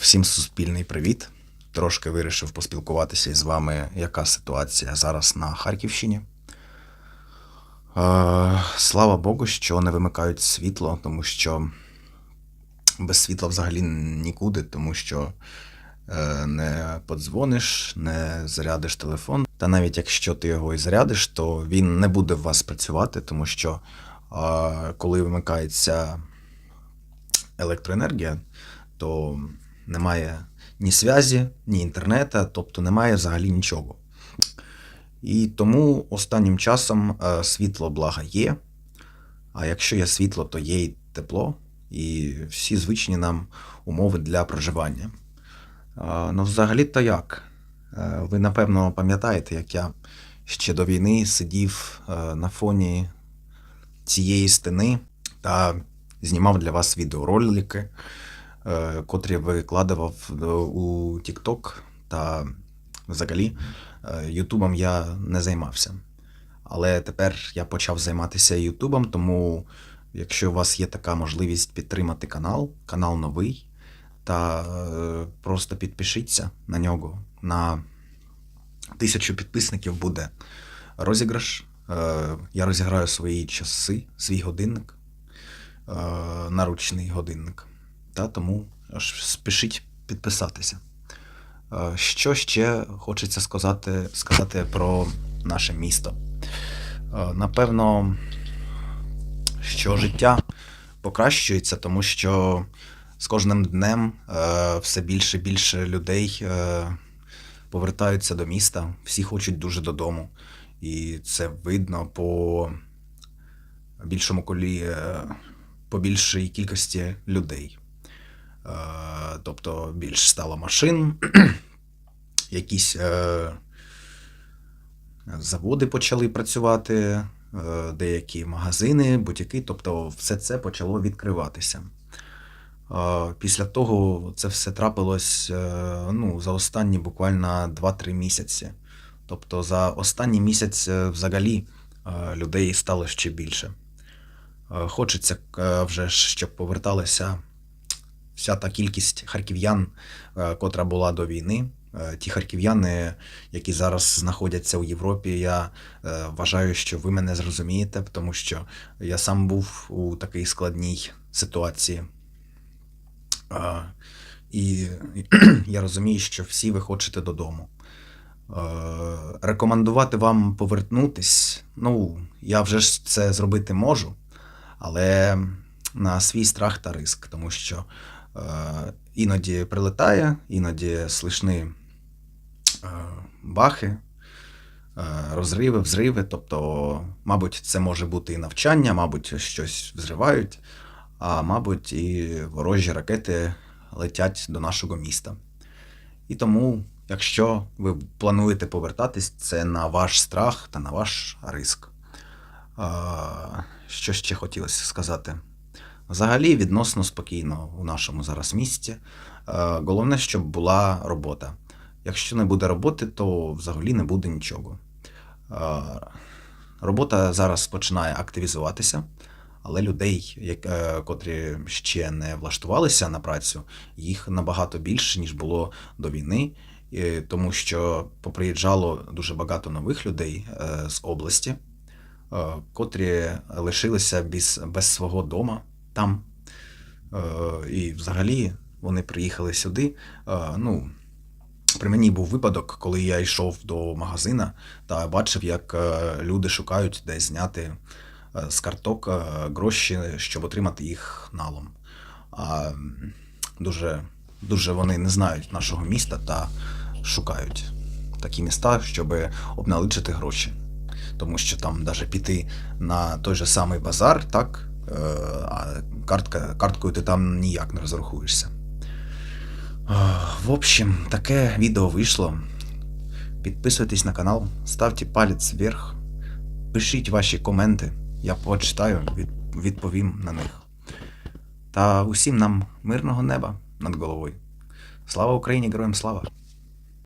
Всім суспільний привіт. Трошки вирішив поспілкуватися із вами, яка ситуація зараз на Харківщині. Е, Слава Богу, що не вимикають світло, тому що без світла взагалі нікуди, тому що е, не подзвониш, не зарядиш телефон. Та навіть якщо ти його і зарядиш, то він не буде в вас працювати, тому що е, коли вимикається електроенергія, то немає ні зв'язі, ні інтернету, тобто немає взагалі нічого. І тому останнім часом е, світло блага є. А якщо є світло, то є і тепло, і всі звичні нам умови для проживання. Е, Ну, взагалі-то як? Е, Ви, напевно, пам'ятаєте, як я ще до війни сидів на фоні цієї стени та знімав для вас відеоролики, котрі викладував е, у TikTok та взагалі е, Ютубом я не займався. Але тепер я почав займатися Ютубом, тому якщо у вас є така можливість підтримати канал, канал новий, та е, просто підпишіться на нього. На тисячу підписників буде розіграш. Е, Я розіграю свої часи, свій годинник, е, наручний годинник. Та тому спішіть підписатися. Е, Що ще хочеться сказати, сказати про наше місто? Е, Напевно, що життя покращується, тому що з кожним днем е, все більше і більше людей повертаються до міста, всі хочуть дуже додому. І це видно по більшому колі, по більшій кількості людей. Е, Тобто більш стало машин, якісь е, заводи почали працювати, е, деякі магазини, бутіки, тобто все це почало відкриватися. Після того це все трапилось ну, за останні буквально 2-3 місяці. Тобто за останній місяць взагалі людей стало ще більше. Хочеться вже щоб поверталася вся та кількість харків'ян, е, котра була до війни. Е, Ті харків'яни, які зараз знаходяться у Європі, я е, вважаю, що ви мене зрозумієте, тому що я сам був у такій складній ситуації. І я розумію, що всі ви хочете додому. Рекомендувати вам повернутись. Ну, я вже ж це зробити можу, але на свій страх та риск, тому що іноді прилетає, іноді слышні е, бахи, е, розриви, взриви. Тобто, мабуть, це може бути і навчання, мабуть, щось взривають, а мабуть, і ворожі ракети летять до нашого міста. І тому, якщо ви плануєте повертатись, це на ваш страх та на ваш риск. Що ще хотілося сказати? Взагалі відносно спокійно у нашому зараз місті. Е, Головне, щоб була робота. Якщо не буде роботи, то взагалі не буде нічого. Е, Робота зараз починає активізуватися, але людей, е, котрі ще не влаштувалися на працю, їх набагато більше, ніж було до війни, тому що поприїжджало дуже багато нових людей з області, котрі лишилися без, свого дома там. Е, І взагалі вони приїхали сюди. Е, Ну, при мені був випадок, коли я йшов до магазина та бачив, як е, люди шукають, де зняти з карток гроші, щоб отримати їх налом. А дуже, дуже вони не знають нашого міста та шукають такі міста, щоб обналичити гроші. Тому що там навіть піти на той же самий базар, так, а картка, карткою ти там ніяк не розрахуєшся. В общем, таке відео вийшло. Підписуйтесь на канал, ставте палець вверх, пишіть ваші коменти, я почитаю, відповім на них. Та усім нам мирного неба над головою. Слава Україні, героям слава!